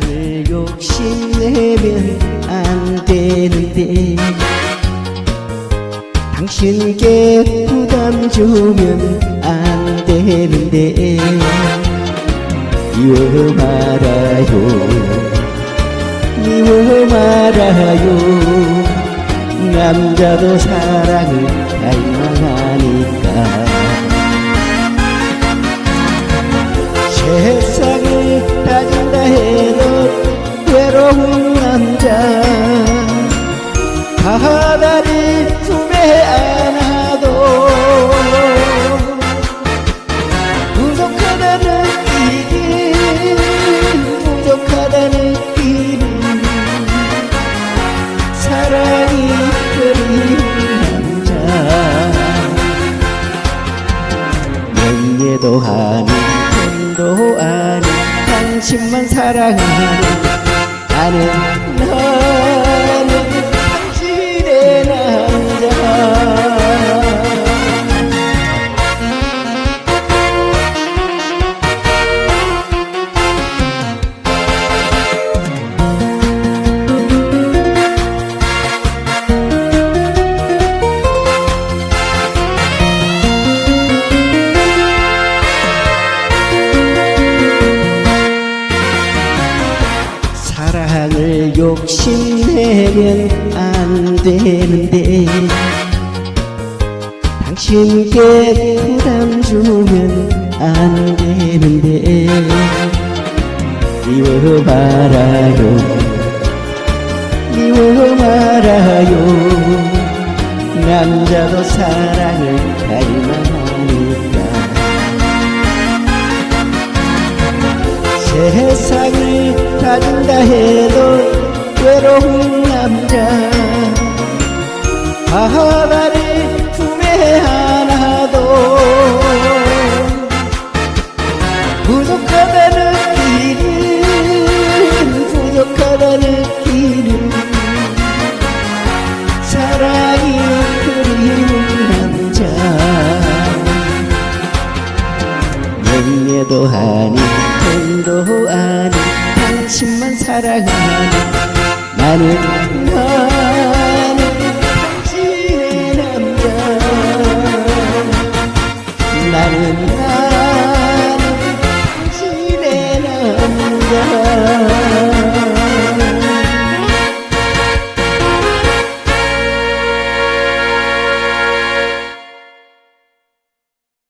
나를 욕심내면 안 되는데. 당신께 부담 주면 안 되는데. 이워 말아요. 이워 말아요. 남자도 사랑을 갈망하니까. 남자 바다를 품에 안아도. 부족하다는 느낌 부족하다는 느낌 사랑이 그리운 남자. 명예도 아닌 돈도 아닌 당신만 사랑하는 나는 나 욕심내면 안 되는데. 당신께 부담 주면 안 되는데. 미워 말아요. 미워 말아요. 남자도 사랑을 갈망하니까. 세상을 가진다 해도 외로운 남자. 바다를 품에 안아도. 부족하다는 느끼는 부족하다는 느끼는 사랑이 그리운 남자. 명예도 아닌 돈도 아닌 당신만 사랑하는 나는